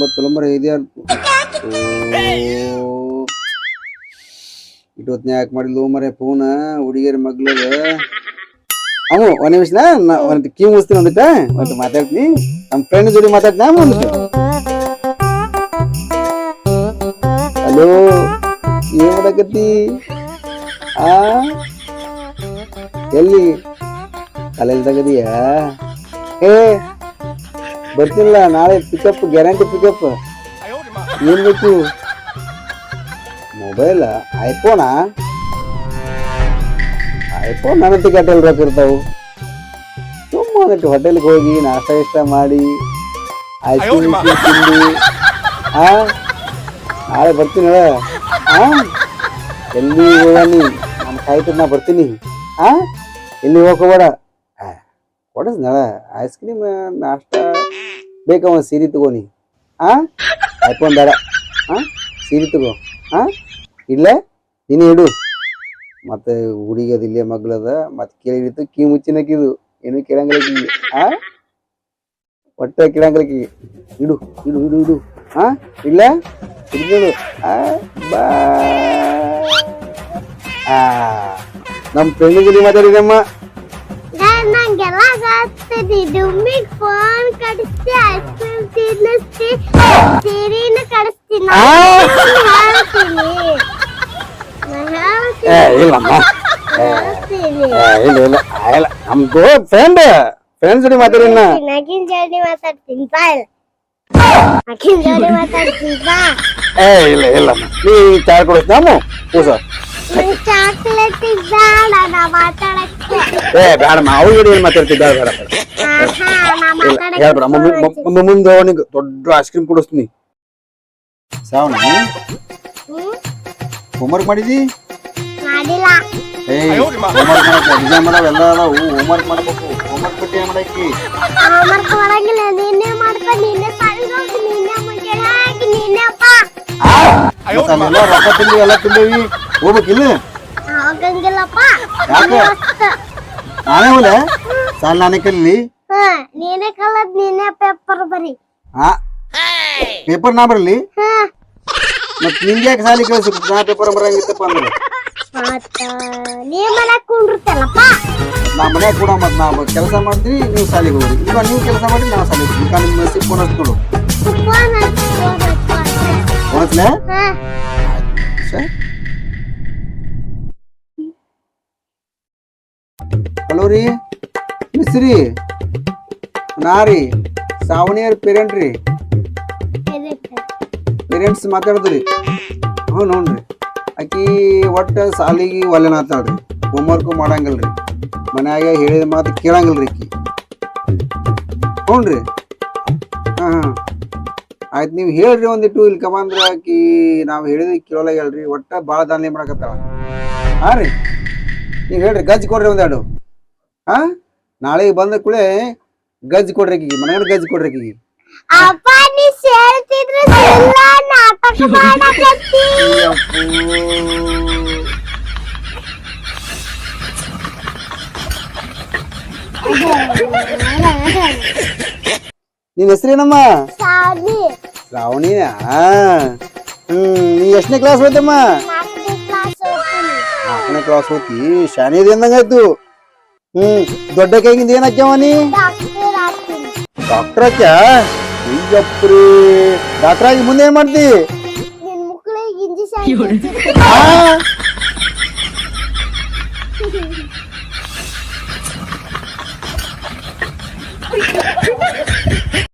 ಗೊತ್ತಿಲ್ಲ ಮರ ಇದೆ ಇಟ್ಟು ಹೊತ್ನ ಯಾಕೆ ಮಾಡಿದ್ಲು ಮರೆ ಫೋನ್ ಹುಡುಗಿಯರ ಮಗ್ಳದ ಅವು ಒಂದ್ ನಿಮಿಷ ಒಂದ್ ಕೀ ಮುಗಿಸ್ತೀನಿ ಒಂದಿಟ್ಟ ಒಂದು ಮಾತಾಡ್ತೀನಿ. ನಮ್ಮ ಫ್ರೆಂಡ್ ಜೋಡಿ ಮಾತಾಡ್ತೀನಿ ಒಂದಿಟ್ಟು ಹಲೋ, ಏನ್ ಮಾಡಕತ್ತಿ? ಆ? ಎಲ್ಲಿ? ಕಾಲೇಜ್ದಾಗದಿಯಾ ಏ ಬರ್ತಿಲ್ಲ ನಾಳೆ ಪಿಕಪ್ ಗ್ಯಾರಂಟಿ ಪಿಕಪ್ ಏನ್ ಬೇಕು? ಮೊಬೈಲ್ ಐಫೋನಾ ಐಫೋನ್ ನನ್ನ ಟಿಕೆಟಲ್ಲಿ ರೊಕ್ಕ ಇರ್ತಾವು. ಸುಮ್ಮನೆ ಹೋಟೆಲ್ ಹೋಟೆಲ್ಗೆ ಹೋಗಿ ನಾಷ್ಟ ಇಷ್ಟ ಮಾಡಿ ಐಸ್ ಕ್ರೀಮ್ ತಿಂದು ಹಾ ನಾಳೆ ಬರ್ತೀನಿ ಹೇಳ ಆ? ಎಲ್ಲಿ ಹೋಗಿ ನಾನು ಕಾಯ್ತು ನಾ ಬರ್ತೀನಿ. ಹಾ ಎಲ್ಲಿ ಹೋಗೋಬೇಡ ಕೊಡಸ್ ನಳ ಐಸ್ ಕ್ರೀಮ್ ನಾಷ್ಟ ಬೇಕವ ಸೀರೆ ತಗೋನಿ ಆ? ಐಫೋನ್ ಬೇಡ. ಆ? ಸೀರೆ ತಗೋ. ಆ? ಇಲ್ಲ ನೀನು ಇಡು. ಮತ್ತೆ ಹುಡುಗಿ ಅದ ಇಲ್ಲೇ ಮಗ್ಳದ ಮತ್ತೆ ಕೇಳಿತ್ತು ಕೀ ಮುಚ್ಚಿನಕ್ಕಿದು ಏನು ಕೇಳಂಗಿಲ್ಲ. ಆ? ಒಟ್ಟ ಕೇಳಂಗಿಲ್ಲ ಇಡು ಇಡು ಇಡು ಇಡು. ಆ? ಇಲ್ಲ ಇಡು ಆ? ಬಾ. ನಮ್ಮ ಫ್ರೆಂಡ್ ಮಾತಾಡಿದಮ್ಮ ನಂಗೆಲ್ಲ ಗೊತ್ತಿದೆ ಡುಮ್ಮಿಗ್ ಫೋನ್ ಕಡಿಸ್ತಿ ಐಸ್ ಕ್ರೀಮ್ ತಿನ್ನಿಸ್ತಿ ಸೀರೆನ ಕಡಿಸ್ತೀನಿ ಏ ಇಲ್ಲಮ್ಮ. ಏ, ಇಲ್ಲ ಇಲ್ಲ. ಆ, ಇಲ್ಲ ನಮ್ದು ಫ್ರೆಂಡ್ ಫ್ರೆಂಡ್ ಜೊತೆ ಮಾತಾಡಿನ ನಗಿನ್ ಜೋಡಿ ಮಾತಾಡ್ತೀನಿ. ಬಾ ಇಲ್ಲ. ಅಕ್ಕಿನ ಜೋಡಿ ಮಾತಾಡ್ತೀನಿ. ಬಾ. ಏ ಇಲ್ಲ ಇಲ್ಲಮ್ಮ ನೀ ಚಾ ಕೊಡಿಸ್ತಾಮ ಕೂಸ ನಂಗೆ ಚಾಕ್ಲೇಟ್ ಬೇಡ ನಾ ಮಾತಾಡಕ್ಕೆ. ಏ ಏನು ಮಾತಾಡ್ತಿದ್ದ ಬೇಡ. ಹೇಳ್ಬೇಡ ಮುಂದೆ ಮುಂದೆ ಅವನಿಗೆ ದೊಡ್ಡ ಐಸ್ ಕ್ರೀಮ್ ಕೊಡಿಸ್ತೀನಿ. ಸಾವನ ಹ್ಮ್? ಹೋಮ್ವರ್ಕ್ ಮಾಡಿದಿ? ಮಾಡಿಲ್ಲ. ಏ ಹೋಮ್ವರ್ಕ್ ಮಾಡಕ್ಕೆ ಎಕ್ಸಾಮ್ ಅದಾವ ಎಲ್ಲ ಅದಾವು. ಹೋಮ್ವರ್ಕ್ ಮಾಡ್ಬೇಕು. ಹೋಮ್ವರ್ಕ್ ಬಿಟ್ಟು ಏನು ಮಾಡಕ್ಕೆ ಹೋಮ್ವರ್ಕ್ ಮಾಡಂಗಿಲ್ಲ ನೀನೇ ಮಾಡ್ಕ ನೀನೇ ಹೋಗಿ ನೀನೇ ಮುಂಜಾನೆ ಹಾಕಿ ನೀನೇ ಅಪ್ಪ. ರೊಕ್ಕ ತಿಂದು ಎಲ್ಲ ತಿಂದೇವಿ. ಹೋಗ್ಬೇಕಿಲ್ಲ? ಹೋಗಂಗಿಲ್ಲಪ್ಪ. ಯಾಕೆ? ನಾನೇ ಹೋಲೆ ಸಾಲ ನಾನೇ ಕಲೀಲಿ? ಹ ನೀನೇ ಕಲದ್ ನೀನೇ ಪೇಪರ್ ಬರಿ. ಹಾ. ಪೇಪರ್ ನಾ ಬರಲಿ? ಹ. ಮತ್ ನಿಂಗೆ ಯಾಕೆ ಸಾಲಿ ಕಳ್ಸಿ ನಾ ಪೇಪರ್ ಬರಂಗಿತ್ತಪ್ಪ ಅಂದ್ರೆ ಮತ್ತ ನೀ ಮನ್ಯಾಗ ಕುಂಡಿರ್ತಲ್ಲಪ್ಪ ನಾ ಮನ್ಯಾಗ ಕೂಡ ಮತ್ತೆ ನಾವು ಕೆಲಸ ಮಾಡ್ತೀನಿ ನೀವು ಸಾಲಿಗೆ ಹೋಗ್ರಿ. ಈಗ ನೀವು ಕೆಲಸ ಮಾಡಿ ನಾವು ಸಾಲಿಗೆ ಹೋಗ್ತೀನಿ ಈಗ ನಿಮ್ಮ ನಸೀಬ್ ಫೋನ್ ಹಚ್ಚಿ ನೋಡು ಫೋನ್ ಹಚ್ಚಿ ಹ. ಹಲೋ ರೀ? ಮಿಸ್ರಿ? ನಾ ರೀ ಸಾವಣಿಯರ್ ಪೇರೆಂಟ್ ರೀ. ಪೇರೆಂಟ್ಸ್ ಮಾತಾಡಿದ್ರಿ. ಹ್ಞೂ ನೋಡ್ರಿ ಆಕಿ ಒಟ್ಟು ಸಾಲಿಗೆ ಒಲ್ಲೆನಾತಾಳ್ರಿ ಹೋಮ್ವರ್ಕು ಮಾಡಂಗಿಲ್ರಿ. ಮನ್ಯಾಗ ಹೇಳಿದ ಮಾತು ರೀ ಆಕಿ ಹ್ಞೂ ರೀ. ಹಾಂ ಹಾಂ. ಆಯ್ತು, ನೀವು ಹೇಳ್ರಿ ಒಂದಿಟ್ಟು ಇಲ್ಲಿ ಕಬಂದ್ರೆ ಆಕಿ ನಾವು ಹೇಳಿದ ಹೇಳ್ರಿ ಒಟ್ಟು ಭಾಳ ದಾನ್ಲಿ ಮಾಡಕತ್ತಾಳ. ಹಾಂ ರೀ. ನೀವು ಹೇಳ್ರಿ, ಗಜ್ಜಿ ಕೊಡ್ರಿ ಒಂದೆರಡು. ಹಾಂ ನಾಳೆಗೆ ಬಂದ ಕೂಡಲೇ ಗಜ್ಜಿ ಕೊಡ್ರಿ ಆಕಿಗೆ ಮನೆಯಾಗ ಗಜ್ಜಿ ಕೊಡ್ರಿ ಆಕಿಗೆ ಅಪ್ಪ ನೀ ಸೇರ್ತಿದ್ರೆ ಇಲ್ಲ ನಾಟಕ ಮಾಡಕತ್ತಿ. ನಿನ್ನ ಹೆಸರೇನಮ್ಮ? ಸಾಲಿ. ಹ್ಮ್ ನೀ ಎಷ್ಟನೇ ಕ್ಲಾಸ್ ಓದಮ್ಮ ನಾಲ್ಕನೇ ಕ್ಲಾಸ್ ಓದ್ತಿ ಶಾನೇದಿ ಅಂದಂಗಾಯ್ತು. ಹ್ಮ್ ದೊಡ್ಡ ಕೈಗಿಂದ ಏನ್ ಹಾಕ್ಯಾವ ನೀ ಡಾಕ್ಟರ್ ಆಗ್ತೀನಿ ಡಾಕ್ಟರ್ ಹಾಕ್ಯ ಈಗಪ್ರಿ ಡಾಕ್ಟರ್ ಆಗಿ ಮುಂದೆ ಏನ್ ಮಾಡ್ತಿ